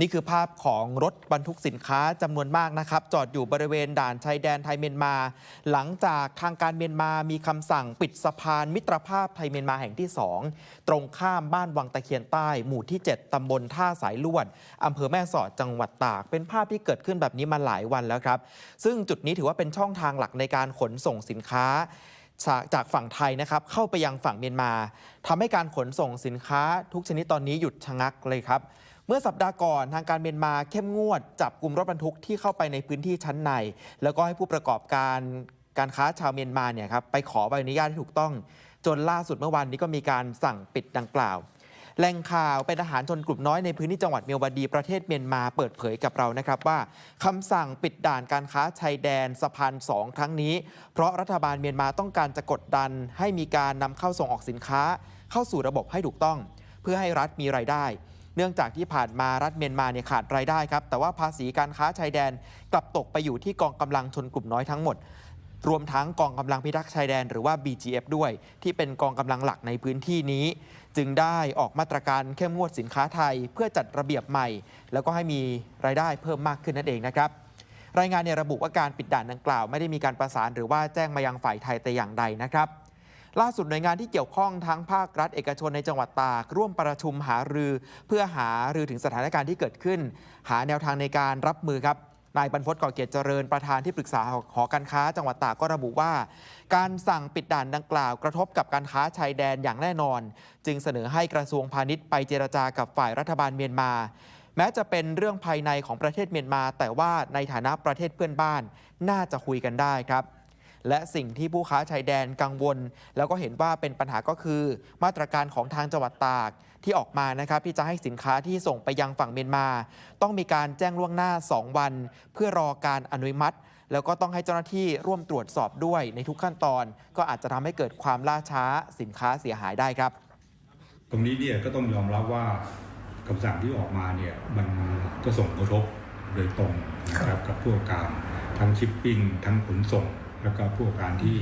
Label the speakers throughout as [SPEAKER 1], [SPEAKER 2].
[SPEAKER 1] นี่คือภาพของรถบรรทุกสินค้าจำนวนมากนะครับ จอดอยู่บริเวณด่านชายแดนไทยเมียนมา หลังจากทางการเมียนมามีคำสั่งปิดสะพานมิตรภาพไทยเมียนมาแห่งที่ 2 ตรงข้ามบ้านวังตะเคียนใต้ หมู่ที่ 7ตำบลท่าสายลวดอำเภอแม่สอดจังหวัดตาก เป็นภาพที่เกิดขึ้นแบบนี้มาหลายวันแล้วครับ ซึ่งจุดนี้ถือว่าเป็นช่องทางหลักในการขนส่งสินค้าจากจากฝั่งไทยนะครับเข้าไปยังฝั่งเมียนมาทำให้การขนส่งสินค้าทุกชนิดตอนนี้หยุดชะงักเลยครับ เมื่อสัปดาห์ก่อนทางการเมียนมาเข้มงวด จับกลุ่มรถบรรทุกที่เข้าไปในพื้นที่ชั้นใน แล้วก็ให้ผู้ประกอบการการค้าชาวเมียนมาเนี่ยครับไปขอใบอนุญาตที่ถูกต้อง จนล่าสุดเมื่อวานนี้ก็มีการสั่งปิดดังกล่าวแหล่งข่าวเป็นทหารชนกลุ่มน้อยในพื้นที่จังหวัดเมียวบาดีประเทศเมียนมาเปิดเผยกับเรานะครับว่าคำสั่งปิดด่านการค้าชายแดนสะพานสองครั้งนี้ เพราะรัฐบาลเมียนมาต้องการจะกดดัน ให้มีการนำเข้าส่งออกสินค้า เข้าสู่ระบบให้ถูกต้อง เพื่อให้รัฐมีรายได้ เนื่องจากที่ผ่านมารัฐเมียนมาเนี่ยขาดรายได้ครับ แต่ว่าภาษีการค้าชายแดนกลับตกไปอยู่ที่กองกำลังชนกลุ่มน้อยทั้งหมด รวมทั้งกองกำลังพิทักษ์ชายแดนหรือว่า BGF ด้วย ที่เป็นกองกำลังหลักในพื้นที่นี้ จึงได้ออกมาตรการเข้มงวดสินค้าไทย เพื่อจัดระเบียบใหม่ แล้วก็ให้มีรายได้เพิ่มมากขึ้นนั่นเองนะครับรายงานเนี่ยระบุว่าการปิดด่านดังกล่าว ไม่ได้มีการประสานหรือว่าแจ้งมายังฝ่ายไทยแต่อย่างใดนะครับ ล่าสุดหน่วยงานที่เกี่ยวข้องทั้งภาครัฐเอกชนในจังหวัดตาก ร่วมประชุมหารือ เพื่อหารือถึงสถานการณ์ที่เกิดขึ้น หาแนวทางในการรับมือครับนายบรรพตก่อเกียรติเจริญประธานที่ปรึกษาหอการค้า จังหวัดตากก็ระบุว่า การสั่งปิดด่านดังกล่าว กระทบกับการค้าชายแดนอย่างแน่นอน จึงเสนอให้กระทรวงพาณิชย์ไปเจรจากับฝ่ายรัฐบาลเมียนมา แม้จะเป็นเรื่องภายในของประเทศเมียนมา แต่ว่าในฐานะประเทศเพื่อนบ้านน่าจะคุยกันได้ครับ และสิ่งที่ผู้ค้าชายแดนกังวล แล้วก็เห็นว่าเป็นปัญหาก็คือ มาตรการของทางจังหวัดตากที่ออกมานะครับที่จะให้สินค้าที่ส่งไปยังฝั่งเมียนมา ต้องมีการแจ้งล่วงหน้า 2 วัน เพื่อรอการอนุมัติ แล้วก็ต้องให้เจ้าหน้าที่ร่วมตรวจสอบด้วยในทุกขั้นตอน ก็อาจจะทำให้เกิดความล่าช้าสินค้าเสียหายได้ครับ
[SPEAKER 2] ตรงนี้เนี่ยก็ต้องยอมรับว่าคำสั่งที่ออกมาเนี่ยมันก็ส่งกระทบโดยตรงนะครับกับผู้ประกอบการทั้งชิปปิ้งทั้งขนส่ง แล้วก็ผู้ประกอบการที่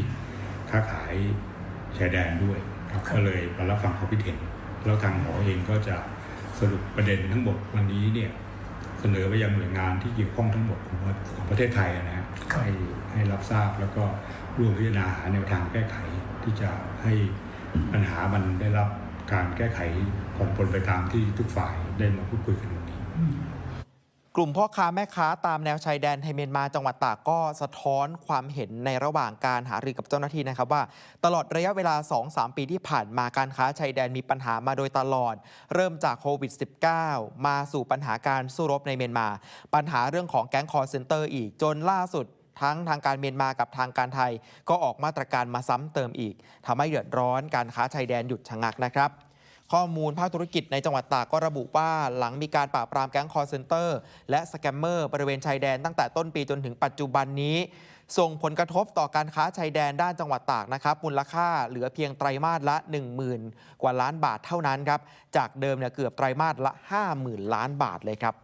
[SPEAKER 2] ค้าขายชายแดนด้วยครับก็เลยมารับฟังความคิดเห็นแล้วทางหมอเองก็จะสรุปประเด็นทั้งหมดวันนี้เนี่ยเสนอไปยังหน่วยงานที่เกี่ยวข้องทั้งหมดของของประเทศไทยนะฮะให้ให้รับทราบแล้วก็ร่วมพิจารณาหาแนวทางแก้ไขที่จะให้ปัญหามันได้รับการแก้ไขผ่อนปลนไปตามที่ทุกฝ่ายได้มาพูดคุยกันวันนี้
[SPEAKER 1] กลุ่มพ่อค้าแม่ค้าตามแนวชายแดนไทยเมียนมาจังหวัดตากก็สะท้อนความเห็นในระหว่างการหารือกับเจ้าหน้าที่นะครับว่า ตลอดระยะเวลา 2-3 ปีที่ผ่านมาการค้าชายแดนมีปัญหามาโดยตลอด เริ่มจากโควิด -19 มาสู่ปัญหาการสู้รบในเมียนมา ปัญหาเรื่องของแก๊งคอร์เซนเตอร์อีกจนล่าสุดทั้งทางการเมียนมากับทางการไทย ก็ออกมาตรการมาซ้ำเติมอีกทำให้เดือดร้อนการค้าชายแดนหยุดชะงักนะครับ ข้อมูลภาคธุรกิจในจังหวัดตากก็ระบุว่าหลังมีการปราบปรามแก๊งคอร์เซนเตอร์ และสแกมเมอร์บริเวณชายแดนตั้งแต่ต้นปีจนถึงปัจจุบันนี้ ส่งผลกระทบต่อการค้าชายแดนด้านจังหวัดตากนะครับมูลค่าเหลือเพียงไตรมาสละ 10,000 กว่าล้านบาทเท่านั้นครับจากเดิมเนี่ยเกือบไตรมาสละ 50,000 ล้านบาทเลยครับ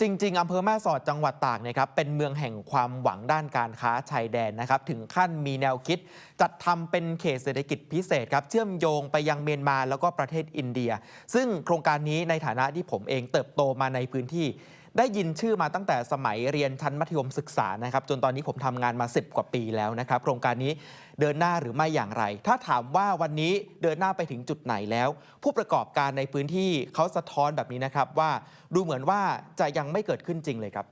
[SPEAKER 1] จริง ๆ อำเภอแม่สอดจังหวัดตากเนี่ยครับเป็นเมืองแห่งความหวังด้านการค้าชายแดนนะครับถึงขั้นมีแนวคิด จัดทำเป็นเขตเศรษฐกิจพิเศษครับเชื่อมโยงไปยังเมียนมาแล้วก็ประเทศอินเดีย ซึ่งโครงการนี้ในฐานะที่ผมเองเติบโตมาในพื้นที่ ได้ยินชื่อมาตั้งแต่สมัยเรียนชั้นมัธยมศึกษานะครับ จนตอนนี้ผมทำงานมา 10 กว่าปีแล้วนะครับ โครงการนี้เดินหน้าหรือไม่อย่างไร ถ้าถามว่าวันนี้เดินหน้าไปถึงจุดไหนแล้ว ผู้ประกอบการในพื้นที่เขาสะท้อนแบบนี้นะครับว่าดูเหมือนว่าจะยังไม่เกิดขึ้นจริงเลยครับ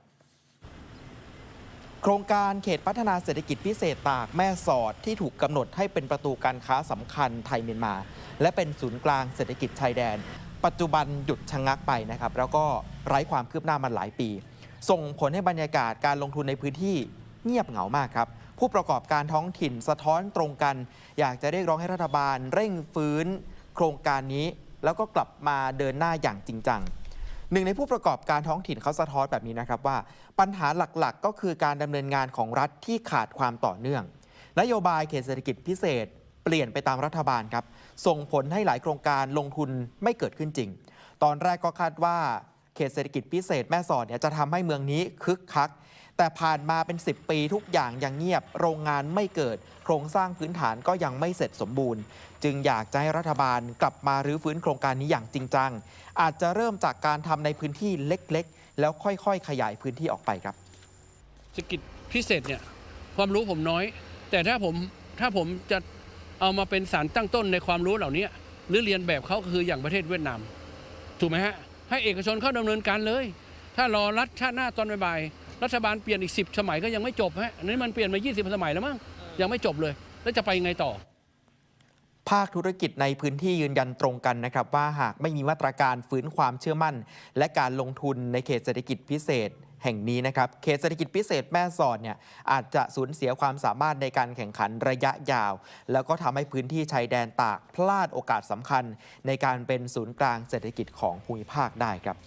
[SPEAKER 1] โครงการเขตพัฒนาเศรษฐกิจพิเศษตากแม่สอดที่ถูกกำหนดให้เป็นประตูการค้าสำคัญไทยเมียนมา และเป็นศูนย์กลางเศรษฐกิจชายแดน ปัจจุบันหยุดชะงักไปนะครับ แล้วก็ไร้ความคืบหน้ามาหลายปี ส่งผลให้บรรยากาศการลงทุนในพื้นที่เงียบเหงามากครับ ผู้ประกอบการท้องถิ่นสะท้อนตรงกัน อยากจะเรียกร้องให้รัฐบาล เร่งฟื้น โครงการนี้ แล้วก็กลับมาเดินหน้าอย่างจริงจังหนึ่งในผู้ประกอบการท้องถิ่นเขาสะท้อนแบบนี้นะครับว่า ปัญหาหลักๆ ก็คือการดำเนินงานของรัฐที่ขาดความต่อเนื่อง นโยบายเขตเศรษฐกิจพิเศษ เปลี่ยนไปตามรัฐบาลครับ ส่งผลให้หลายโครงการลงทุนไม่เกิดขึ้นจริง ตอนแรกก็คาดว่าเขตเศรษฐกิจพิเศษแม่สอดเนี่ยจะทำให้เมืองนี้คึกคัก แต่ผ่านมาเป็น 10 ปีทุกอย่างยังเงียบ โรงงานไม่เกิด โครงสร้างพื้นฐานก็ยังไม่เสร็จสมบูรณ์ จึงอยากจะให้รัฐบาลกลับมารื้อฟื้นโครงการนี้อย่างจริงจัง อาจจะเริ่มจากการทำในพื้นที่เล็กๆ แล้วค่อยๆ ขยายพื้นที่ออกไปครับ
[SPEAKER 3] เศรษฐกิจพิเศษเนี่ยความรู้ผมน้อย แต่ถ้าผมถ้าผมจะ เอามาเป็นสารตั้งต้นในความรู้เหล่านี้ หรือเรียนแบบเขาคืออย่างประเทศเวียดนาม ถูกไหมฮะ ให้เอกชนเข้าดำเนินการเลย ถ้ารอรัฐชาติหน้าตอนบ่ายรัฐบาลเปลี่ยนอีก 10 สมัยก็ยังไม่จบฮะนนี้มันเปลี่ยนมา 20 สมัยแล้วมั้งยังไม่จบเลย แล้วจะไปยังไงต่อ
[SPEAKER 1] ภาคธุรกิจในพื้นที่ยืนยันตรงกันนะครับ ว่าหากไม่มีมาตรการฟื้นความเชื่อมั่น และการลงทุนในเขตเศรษฐกิจพิเศษ แห่งนี้นะครับเขตเศรษฐกิจพิเศษแม่สอดเนี่ยอาจจะสูญเสียความสามารถในการแข่งขันระยะยาว แล้วก็ทำให้พื้นที่ชายแดนตากพลาดโอกาสสำคัญ ในการเป็นศูนย์กลางเศรษฐกิจของภูมิภาคได้ครับ